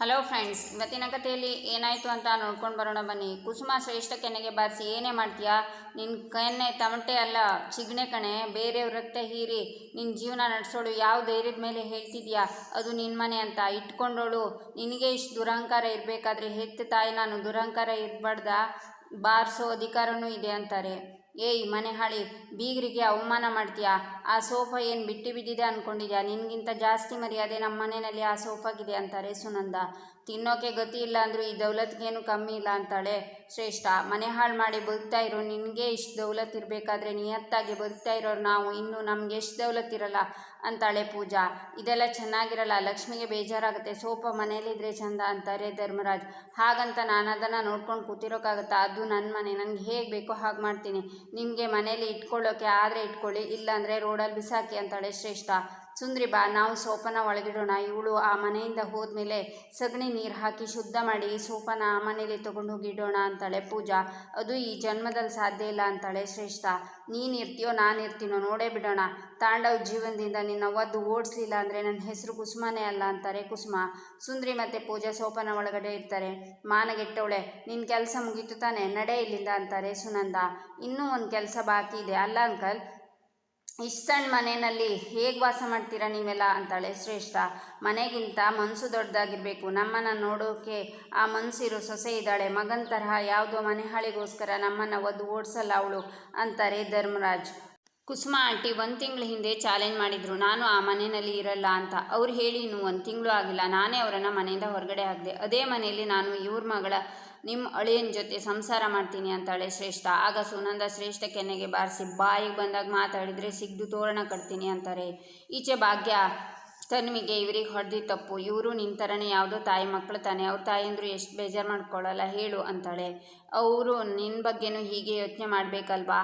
Hello friends ಇವತ್ತಿನ ಕಥೆಯಲ್ಲಿ ಏನಾಯಿತು ಅಂತ ನೋಡ್ಕೊಂಡು ಬರೋಣ ಬನ್ನಿ. ಕುಸುಮ ಶ್ರೇಷ್ಠ ಕೆನೆಗೆ ಬಾರಿಸಿ, ಏನೇ ಮಾಡ್ತೀಯಾ? ನಿನ್ನ ಕೆನ್ನೆ ತಮಟೆ ಅಲ್ಲ ಚಿಗಣೆ ಕಣೆ ಬೇರೆಯವ್ರ ರಕ್ತ ಹೀರಿ. ನಿನ್ನ ಜೀವನ ನಡೆಸೋಳು, ಯಾವ ಧೈರ್ಯದ ಮೇಲೆ ಹೇಳ್ತಿದ್ಯಾ? ಅದು ನಿನ್ನ ಮನೆ ಅಂತ. ಇಟ್ಕೊಂಡೋಳು, ನಿನಗೆ ಇಷ್ಟು ದುರಹಂಕಾರ ಇರಬೇಕಾದ್ರೆ ಹೆತ್ತ ತಾಯಿ ನಾನು ದುರಹಂಕಾರ ಇರಬಾರ್ದ? ಬಾರಿಸೋ ಅಧಿಕಾರನೂ ಇದೆ ಅಂತಾರೆ. ಏಯ್ ಮನೆ ಹಾಳಿ, ಬೀಗರಿಗೆ ಅವಮಾನ ಮಾಡ್ತೀಯಾ? ಆ ಸೋಫಾ ಏನು ಬಿಟ್ಟು ಬಿದ್ದಿದೆ ಅಂದ್ಕೊಂಡಿದ್ಯಾ ನಿನಗಿಂತ ಜಾಸ್ತಿ ಮರ್ಯಾದೆ ನಮ್ಮ ಮನೆಯಲ್ಲಿ ಆ ಸೋಫಾಗಿದೆ ಅಂತಾರೆ ಸುನಂದ. ತಿನ್ನೋಕೆ ಗತಿ ಇಲ್ಲ ಅಂದರೂ ಈ ದೌಲತ್ಗೇನು ಕಮ್ಮಿ ಇಲ್ಲ ಅಂತಾಳೆ. ಶ್ರೇಷ್ಠ, ಮನೆ ಹಾಳು ಮಾಡಿ ಬದುಕ್ತಾ ಇರೋ ನಿನಗೆ ಇಷ್ಟು ದೌಲತ್ ಇರಬೇಕಾದ್ರೆ ನಿಯತ್ತಾಗಿ ಬದುಕ್ತಾ ಇರೋರು ನಾವು ಇನ್ನು ನಮ್ಗೆ ಎಷ್ಟು ದೌಲತ್ ಇರಲ್ಲ ಅಂತಾಳೆ ಪೂಜಾ. ಇದೆಲ್ಲ ಚೆನ್ನಾಗಿರಲ್ಲ, ಲಕ್ಷ್ಮಿಗೆ ಬೇಜಾರಾಗುತ್ತೆ. ಸೋಪ ಮನೇಲಿದ್ರೆ ಚಂದ ಅಂತಾರೆ ಧರ್ಮರಾಜ್. ಹಾಗಂತ ನಾನು ಅದನ್ನು ನೋಡ್ಕೊಂಡು ಕೂತಿರೋಕ್ಕಾಗತ್ತಾ ಅದು ನನ್ನ ಮನೆ ನನಗೆ ಹೇಗೆ ಬೇಕೋ ಹಾಗೆ ಮಾಡ್ತೀನಿ. ನಿಮಗೆ ಮನೇಲಿ ಇಟ್ಕೊಳ್ಳೋಕೆ ಆದರೆ ಇಟ್ಕೊಳ್ಳಿ, ಇಲ್ಲಾಂದರೆ ರೋಡಲ್ಲಿ ಬಿಸಾಕಿ ಅಂತಾಳೆ ಶ್ರೇಷ್ಠ. ಸುಂದ್ರಿ ಬಾ, ನಾವು ಸೋಪನ ಒಳಗಿಡೋಣ. ಇವಳು ಆ ಮನೆಯಿಂದ ಹೋದ್ಮೇಲೆ ಸಗಣಿ ನೀರು ಹಾಕಿ ಶುದ್ಧ ಮಾಡಿ ಸೋಪನ ಆ ಮನೇಲಿ ತೊಗೊಂಡು ಹೋಗಿಡೋಣ ಅಂತಾಳೆ ಪೂಜಾ. ಅದು ಈ ಜನ್ಮದಲ್ಲಿ ಸಾಧ್ಯ ಇಲ್ಲ ಅಂತಾಳೆ ಶ್ರೇಷ್ಠ. ನೀನು ಇರ್ತೀಯೋ ನಾನು ಇರ್ತೀನೋ ನೋಡೇ ಬಿಡೋಣ. ತಾಂಡವ್ ಜೀವನದಿಂದ ನಿನ್ನ ಒದ್ದು ಓಡಿಸ್ಲಿಲ್ಲ ಅಂದರೆ ನನ್ನ ಹೆಸರು ಕುಸುಮನೇ ಅಲ್ಲ ಅಂತಾರೆ ಕುಸುಮ. ಸುಂದ್ರಿ ಮತ್ತು ಪೂಜಾ ಸೋಪನ ಒಳಗಡೆ ಇರ್ತಾರೆ. ಮಾನಗೆಟ್ಟವಳೆ ನಿನ್ನ ಕೆಲಸ ಮುಗೀತು ತಾನೆ, ನಡೆ ಇಲ್ಲಿಂದ ಅಂತಾರೆ ಸುನಂದ. ಇನ್ನೂ ಒಂದು ಕೆಲಸ ಬಾಕಿ ಇದೆ. ಅಲ್ಲ ಅಂಕಲ್ ಇಷ್ಟು ಸಣ್ಣ ಮನೆಯಲ್ಲಿ ಹೇಗೆ ವಾಸ ಮಾಡ್ತೀರಾ ನೀವೆಲ್ಲ ಅಂತಾಳೆ. ಶ್ರೇಷ್ಠ, ಮನೆಗಿಂತ ಮನಸ್ಸು ದೊಡ್ಡದಾಗಿರಬೇಕು. ನಮ್ಮನ್ನು ನೋಡೋಕೆ ಆ ಮನಸ್ಸಿರೋ ಸೊಸೆ ಇದ್ದಾಳೆ. ಮಗನ ತರಹ ಯಾವುದೋ ಮನೆ ಹಾಳಿಗೋಸ್ಕರ ನಮ್ಮನ್ನು ಒದ್ದು ಓಡಿಸಲ್ಲ ಅವಳು ಅಂತಾರೆ ಧರ್ಮರಾಜ್. ಕುಸುಮ ಆಂಟಿ ಒಂದು ತಿಂಗಳ ಹಿಂದೆ ಚಾಲೆಂಜ್ ಮಾಡಿದರು. ನಾನು ಆ ಮನೆಯಲ್ಲಿ ಇರಲ್ಲ ಅಂತ. ಅವ್ರು ಹೇಳಿ ಇನ್ನೂ ಒಂದು ತಿಂಗಳು ಆಗಿಲ್ಲ. ನಾನೇ ಅವರನ್ನು ಮನೆಯಿಂದ ಹೊರಗಡೆ ಹಾಕಿದೆ. ಅದೇ ಮನೆಯಲ್ಲಿ ನಾನು ಇವ್ರ ಮಗಳ ನಿಮ್ಮ ಅಳಿಯನ ಜೊತೆ ಸಂಸಾರ ಮಾಡ್ತೀನಿ ಅಂತಾಳೆ ಶ್ರೇಷ್ಠ. ಆಗ ಸುನಂದ ಶ್ರೇಷ್ಠ ಕೆನ್ನೆಗೆ ಬಾರಿಸಿ, ಬಾಯಿಗೆ ಬಂದಾಗ ಮಾತಾಡಿದರೆ ಸಿಗ್ದು ತೋರಣ ಕಟ್ತೀನಿ ಅಂತಾರೆ. ಈಚೆ ಭಾಗ್ಯ ತನ್ಮಿಗೆ ಇವ್ರಿಗೆ ಹೊಡೆದಿ ತಪ್ಪು. ಇವರು ನಿನ್ನ ಥರನೇ ಯಾವುದೋ ತಾಯಿ ಮಕ್ಕಳು ತಾನೆ. ಅವ್ರ ತಾಯಿಯಂದ್ರು ಎಷ್ಟು ಬೇಜಾರು ಮಾಡ್ಕೊಳ್ಳಲ್ಲ ಹೇಳು ಅಂತಾಳೆ. ಅವರು ನಿನ್ನ ಬಗ್ಗೆನೂ ಹೀಗೆ ಯೋಚನೆ ಮಾಡಬೇಕಲ್ವಾ?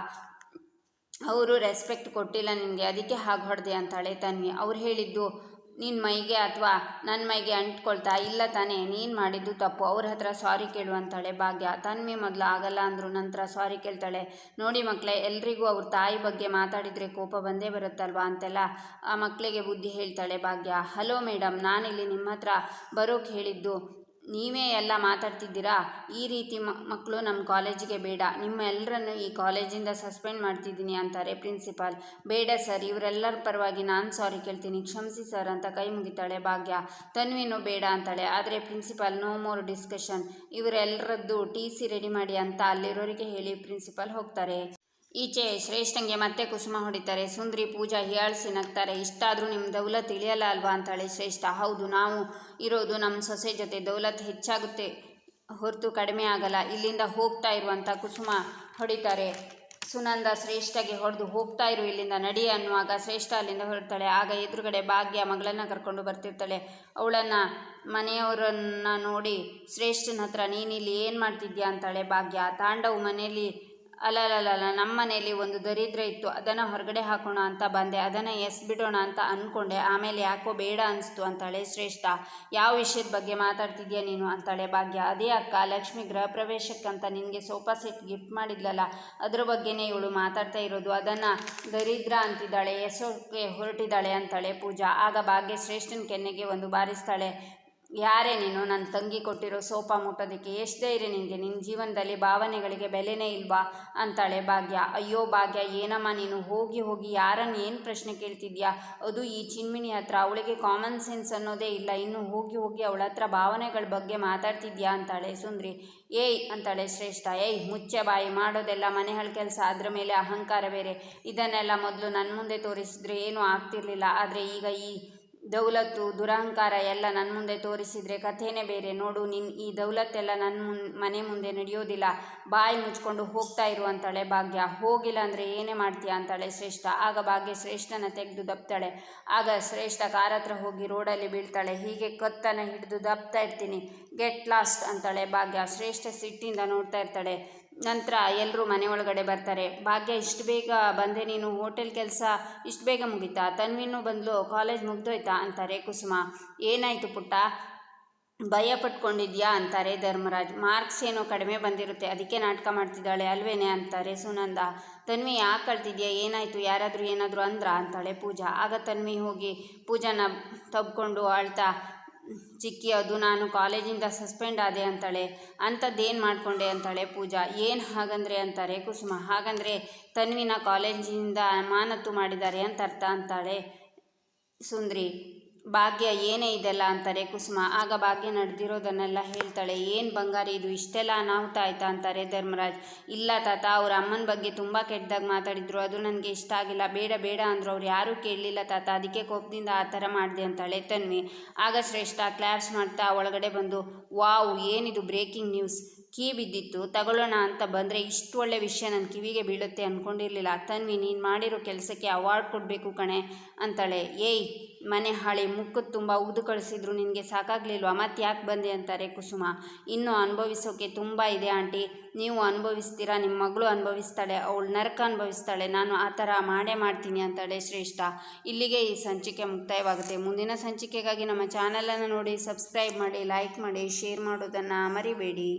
ಅವರು ರೆಸ್ಪೆಕ್ಟ್ ಕೊಟ್ಟಿಲ್ಲ ನಿನಗೆ, ಅದಕ್ಕೆ ಹಾಗೆ ಹೊಡೆದೆ ಅಂತಾಳೆ ತನ್ವಿ. ಅವ್ರು ಹೇಳಿದ್ದು ನಿನ್ನ ಮೈಗೆ ಅಥವಾ ನನ್ನ ಮೈಗೆ ಅಂಟ್ಕೊಳ್ತಾ ಇಲ್ಲ ತಾನೇ, ನೀನು ಮಾಡಿದ್ದು ತಪ್ಪು. ಅವ್ರ ಹತ್ರ ಸಾರಿ ಕೇಳು ಅಂತಾಳೆ ಭಾಗ್ಯ. ತನ್ಮೇ ಮೊದಲು ಆಗಲ್ಲ ಅಂದರು ನಂತರ ಸಾರಿ ಕೇಳ್ತಾಳೆ. ನೋಡಿ ಮಕ್ಕಳೇ ಎಲ್ರಿಗೂ ಅವ್ರ ತಾಯಿ ಬಗ್ಗೆ ಮಾತಾಡಿದರೆ ಕೋಪ ಬಂದೇ ಬರುತ್ತಲ್ವಾ ಅಂತೆಲ್ಲ ಆ ಮಕ್ಕಳಿಗೆ ಬುದ್ಧಿ ಹೇಳ್ತಾಳೆ ಭಾಗ್ಯ. ಹಲೋ ಮೇಡಮ್ ನಾನಿಲ್ಲಿ ನಿಮ್ಮ ಹತ್ರ ಬರೋಕೆ ಹೇಳಿದ್ದು ನೀವೇ ಎಲ್ಲ ಮಾತಾಡ್ತಿದ್ದೀರಾ? ಈ ರೀತಿ ಮಕ್ಕಳು ನಮ್ಮ ಕಾಲೇಜಿಗೆ ಬೇಡ. ನಿಮ್ಮ ಎಲ್ಲರನ್ನು ಈ ಕಾಲೇಜಿಂದ ಸಸ್ಪೆಂಡ್ ಮಾಡ್ತಿದ್ದೀನಿ ಅಂತಾರೆ ಪ್ರಿನ್ಸಿಪಾಲ್. ಬೇಡ ಸರ್, ಇವರೆಲ್ಲರ ಪರವಾಗಿ ನಾನು ಸಾರಿ ಕೇಳ್ತೀನಿ. ಕ್ಷಮಿಸಿ ಸರ್ ಅಂತ ಕೈ ಮುಗಿತಾಳೆ ಭಾಗ್ಯ. ತನ್ವಿನೂ ಬೇಡ ಅಂತಾಳೆ. ಆದರೆ ಪ್ರಿನ್ಸಿಪಾಲ್, ನೋ ಮೋರ್ ಡಿಸ್ಕಷನ್. ಇವರೆಲ್ಲರದ್ದು ಟಿ ಸಿ ರೆಡಿ ಮಾಡಿ ಅಂತ ಅಲ್ಲಿರೋರಿಗೆ ಹೇಳಿ ಪ್ರಿನ್ಸಿಪಾಲ್ ಹೋಗ್ತಾರೆ. ಈಚೆ ಶ್ರೇಷ್ಠಂಗೆ ಮತ್ತೆ ಕುಸುಮ ಹೊಡಿತಾರೆ. ಸುಂದ್ರಿ ಪೂಜಾ ಹೀಯಾಳಿಸಿ ನಗ್ತಾರೆ. ಇಷ್ಟಾದರೂ ನಿಮ್ಮ ದೌಲತ್ ಇಳಿಯಲ್ಲ ಅಲ್ವಾ ಅಂತಾಳೆ ಶ್ರೇಷ್ಠ. ಹೌದು, ನಾವು ಇರೋದು ನಮ್ಮ ಸೊಸೆ ಜೊತೆ. ದೌಲತ್ ಹೆಚ್ಚಾಗುತ್ತೆ, ಹೊರತು ಕಡಿಮೆ ಆಗಲ್ಲ. ಇಲ್ಲಿಂದ ಹೋಗ್ತಾ ಇರುವಂಥ ಕುಸುಮ ಹೊಡಿತಾರೆ. ಸುನಂದ ಶ್ರೇಷ್ಠಗೆ ಹೊಡೆದು ಹೋಗ್ತಾ ಇರು, ಇಲ್ಲಿಂದ ನಡಿ ಅನ್ನುವಾಗ ಶ್ರೇಷ್ಠ ಅಲ್ಲಿಂದ ಹೊರಡ್ತಾಳೆ. ಆಗ ಎದುರುಗಡೆ ಭಾಗ್ಯ ಮಗಳನ್ನು ಕರ್ಕೊಂಡು ಬರ್ತಿರ್ತಾಳೆ. ಅವಳನ್ನು, ಮನೆಯವರನ್ನು ನೋಡಿ ಶ್ರೇಷ್ಠನ ಹತ್ರ, ನೀನಿಲ್ಲಿ ಏನು ಮಾಡ್ತಿದ್ಯಾ? ಅಂತಾಳೆ ಭಾಗ್ಯ. ತಾಂಡವು ಮನೆಯಲ್ಲಿ ಅಲ್ಲಲ್ಲಲ್ಲ ನಮ್ಮ ಮನೆಯಲ್ಲಿ ಒಂದು ದರಿದ್ರ ಇತ್ತು. ಅದನ್ನು ಹೊರಗಡೆ ಹಾಕೋಣ ಅಂತ ಬಂದೆ. ಅದನ್ನು ಎಸ್ಬಿಡೋಣ ಅಂತ ಅಂದ್ಕೊಂಡೆ ಆಮೇಲೆ ಯಾಕೋ ಬೇಡ ಅನಿಸ್ತು ಅಂತಾಳೆ. ಶ್ರೇಷ್ಠ, ಯಾವ ವಿಷಯದ ಬಗ್ಗೆ ಮಾತಾಡ್ತಿದ್ಯಾ ನೀನು? ಅಂತಾಳೆ ಭಾಗ್ಯ. ಅದೇ ಅಕ್ಕ, ಲಕ್ಷ್ಮಿ ಗೃಹ ಪ್ರವೇಶಕ್ಕಂತ ನಿನಗೆ ಸೋಫಾ ಸೆಟ್ ಗಿಫ್ಟ್ ಮಾಡಿದ್ಲಲ್ಲ ಅದ್ರ ಬಗ್ಗೆನೇ ಇವಳು ಮಾತಾಡ್ತಾ ಇರೋದು. ಅದನ್ನು ದರಿದ್ರ ಅಂತಿದ್ದಾಳೆ ಎಸೋಕ್ಕೆ ಹೊರಟಿದ್ದಾಳೆ ಅಂತಾಳೆ ಪೂಜಾ. ಆಗ ಭಾಗ್ಯ ಶ್ರೇಷ್ಠನ ಕೆನ್ನೆಗೆ ಒಂದು ಬಾರಿಸ್ತಾಳೆ. ಯಾರೇ ನೀನು ನನ್ನ ತಂಗಿ ಕೊಟ್ಟಿರೋ ಸೋಫಾ ಮುಟ್ಟೋದಕ್ಕೆ ಎಷ್ಟು ಧೈರ್ಯ ನಿನಗೆ ನಿನ್ನ ಜೀವನದಲ್ಲಿ ಭಾವನೆಗಳಿಗೆ ಬೆಲೆನೇ ಇಲ್ವಾ? ಅಂತಾಳೆ ಭಾಗ್ಯ. ಅಯ್ಯೋ ಭಾಗ್ಯ, ಏನಮ್ಮ ನೀನು? ಹೋಗಿ ಹೋಗಿ ಯಾರನ್ನು ಏನು ಪ್ರಶ್ನೆ ಕೇಳ್ತಿದ್ಯಾ? ಅದು ಈ ಚಿನ್ಮಿನಿ ಹತ್ರ, ಅವಳಿಗೆ ಕಾಮನ್ ಸೆನ್ಸ್ ಅನ್ನೋದೇ ಇಲ್ಲ. ಇನ್ನು ಹೋಗಿ ಹೋಗಿ ಅವಳ ಹತ್ರ ಭಾವನೆಗಳ ಬಗ್ಗೆ ಮಾತಾಡ್ತಿದ್ಯಾ? ಅಂತಾಳೆ ಸುಂದ್ರಿ. ಏಯ್, ಅಂತಾಳೆ ಶ್ರೇಷ್ಠ. ಏಯ್, ಮುಚ್ಚೆ ಬಾಯಿ. ಮಾಡೋದೆಲ್ಲ ಮನೆಗಳ ಕೆಲಸ. ಅದರ ಮೇಲೆ ಅಹಂಕಾರ ಬೇರೆ. ಇದನ್ನೆಲ್ಲ ಮೊದಲು ನನ್ನ ಮುಂದೆ ತೋರಿಸಿದ್ರೆ ಏನೂ ಆಗ್ತಿರ್ಲಿಲ್ಲ. ಆದರೆ ಈಗ ಈ ದೌಲತ್ತು, ದುರಹಂಕಾರ ಎಲ್ಲ ನನ್ನ ಮುಂದೆ ತೋರಿಸಿದರೆ ಕಥೆನೇ ಬೇರೆ. ನೋಡು ನಿನ್ನ ಈ ದೌಲತ್ತೆಲ್ಲ ನನ್ನ ಮುನ್, ಮನೆ ಮುಂದೆ ನಡೆಯೋದಿಲ್ಲ. ಬಾಯಿ ಮುಚ್ಕೊಂಡು ಹೋಗ್ತಾ ಇರು ಅಂತಾಳೆ ಭಾಗ್ಯ. ಹೋಗಿಲ್ಲ ಅಂದರೆ ಏನೇ ಮಾಡ್ತೀಯ ಅಂತಾಳೆ ಶ್ರೇಷ್ಠ. ಆಗ ಭಾಗ್ಯ ಶ್ರೇಷ್ಠನ ತೆಗೆದು ದಪ್ತಾಳೆ. ಆಗ ಶ್ರೇಷ್ಠ ಕಾರ್ ಹತ್ರ ಹೋಗಿ ರೋಡಲ್ಲಿ ಬೀಳ್ತಾಳೆ. ಹೀಗೆ ಕತ್ತನ ಹಿಡಿದು ದಪ್ತಾ ಇರ್ತೀನಿ. ಗೆಟ್ ಲಾಸ್ಟ್ ಅಂತಾಳೆ ಭಾಗ್ಯ. ಶ್ರೇಷ್ಠ ಸಿಟ್ಟಿಂದ ನೋಡ್ತಾ ಇರ್ತಾಳೆ. ನಂತರ ಎಲ್ಲರೂ ಮನೆ ಒಳಗಡೆ ಬರ್ತಾರೆ. ಭಾಗ್ಯ, ಇಷ್ಟು ಬೇಗ ಬಂದೆ ನೀನು, ಹೋಟೆಲ್ ಕೆಲಸ ಇಷ್ಟು ಬೇಗ ಮುಗೀತಾ? ತನ್ವಿನೂ ಬಂದಲು, ಕಾಲೇಜ್ ಮುಗ್ದೋಯ್ತಾ? ಅಂತಾರೆ ಕುಸುಮ. ಏನಾಯಿತು ಪುಟ್ಟ? ಭಯ ಪಟ್ಕೊಂಡಿದ್ಯಾ? ಅಂತಾರೆ ಧರ್ಮರಾಜ್. ಮಾರ್ಕ್ಸ್ ಏನೋ ಕಡಿಮೆ ಬಂದಿರುತ್ತೆ, ಅದಕ್ಕೆ ನಾಟಕ ಮಾಡ್ತಿದ್ದಾಳೆ ಅಲ್ವೇನೆ? ಅಂತಾರೆ ಸುನಂದ. ತನ್ವಿ, ಯಾಕೆ ಕಳ್ತಿದ್ಯಾ ಏನಾಯಿತು? ಯಾರಾದರೂ ಏನಾದರೂ ಅಂದ್ರ? ಅಂತಾಳೆ ಪೂಜಾ. ಆಗ ತನ್ವಿ ಹೋಗಿ ಪೂಜಾನ ತಬ್ಕೊಂಡು ಅಳ್ತಾ ಚಿಕ್ಕಿ, ಅದು ನಾನು ಕಾಲೇಜಿಂದ ಸಸ್ಪೆಂಡ್ ಆದೆ ಅಂತಾಳೆ. ಅಂಥದ್ದೇನು ಮಾಡಿಕೊಂಡೆ ಅಂತಾಳೆ ಪೂಜಾ. ಏನು ಹಾಗಂದ್ರೆ ಅಂತಾರೆ, ಕುಸುಮ. ಹಾಗಂದರೆ ತನ್ವಿನ ಕಾಲೇಜಿಂದ ಅಮಾನತು ಮಾಡಿದ್ದಾರೆ ಅಂತ ಅರ್ಥ ಅಂತಾಳೆ ಸುಂದ್ರಿ. ಭಾಗ್ಯ ಏನೇ ಇದೆಲ್ಲ ಅಂತಾರೆ ಕುಸುಮ, ಆಗ ಭಾಗ್ಯ ನಡೆದಿರೋದನ್ನೆಲ್ಲ ಹೇಳ್ತಾಳೆ. ಏನು ಬಂಗಾರಿ ಇದು? ಇಷ್ಟೆಲ್ಲ ಅನಾಹುತ ಆಯ್ತಾ ಅಂತಾರೆ ಧರ್ಮರಾಜ್. ಇಲ್ಲ ತಾತ, ಅವ್ರ ಅಮ್ಮನ ಬಗ್ಗೆ ತುಂಬ ಕೆಟ್ಟದಾಗ ಮಾತಾಡಿದ್ರು. ಅದು ನನಗೆ ಇಷ್ಟ ಆಗಿಲ್ಲ. ಬೇಡ ಬೇಡ ಅಂದರು. ಅವ್ರು ಯಾರೂ ಕೇಳಲಿಲ್ಲ ತಾತ. ಅದಕ್ಕೆ ಕೋಪದಿಂದ ಆ ಥರ ಮಾಡಿದೆ ಅಂತಾಳೆ ತನ್ವಿ. ಆಗ ಶ್ರೇಷ್ಠ ಕ್ಲಾಪ್ಸ್ ಮಾಡ್ತಾ ಒಳಗಡೆ ಬಂದು, ವಾವ್, ಏನಿದು ಬ್ರೇಕಿಂಗ್ ನ್ಯೂಸ್ ಕೀ ಬಿದ್ದಿತ್ತು. ತಗೊಳ್ಳೋಣ ಅಂತ ಬಂದರೆ ಇಷ್ಟು ಒಳ್ಳೆ ವಿಷಯ ನನ್ನ ಕಿವಿಗೆ ಬೀಳುತ್ತೆ ಅಂದ್ಕೊಂಡಿರಲಿಲ್ಲ ತನ್ವಿ, ನೀನು ಮಾಡಿರೋ ಕೆಲಸಕ್ಕೆ ಅವಾರ್ಡ್ ಕೊಡಬೇಕು ಕಣೆ ಅಂತಾಳೆ. ಏಯ್, ಮನೆ ಹಾಳಿ ಮುಖದ ತುಂಬ ಉಗಿದು ಕಳಿಸಿದ್ರು ನಿನಗೆ ಸಾಕಾಗಲಿಲ್ವಾ? ಮತ್ತೆ ಯಾಕೆ ಬಂದೆ ಅಂತಾರೆ ಕುಸುಮ. ಇನ್ನೂ ಅನುಭವಿಸೋಕೆ ತುಂಬ ಇದೆ ಆಂಟಿ. ನೀವು ಅನುಭವಿಸ್ತೀರಾ? ನಿಮ್ಮ ಮಗಳು ಅನುಭವಿಸ್ತಾಳೆ. ಅವಳು ನರಕ ಅನುಭವಿಸ್ತಾಳೆ. ನಾನು ಆ ಥರ ಮಾಡೇ ಮಾಡ್ತೀನಿ ಅಂತಾಳೆ ಶ್ರೇಷ್ಠ. ಇಲ್ಲಿಗೆ ಈ ಸಂಚಿಕೆ ಮುಕ್ತಾಯವಾಗುತ್ತೆ. ಮುಂದಿನ ಸಂಚಿಕೆಗಾಗಿ ನಮ್ಮ ಚಾನಲನ್ನು ನೋಡಿ, ಸಬ್ಸ್ಕ್ರೈಬ್ ಮಾಡಿ, ಲೈಕ್ ಮಾಡಿ, ಶೇರ್ ಮಾಡೋದನ್ನು ಮರಿಬೇಡಿ.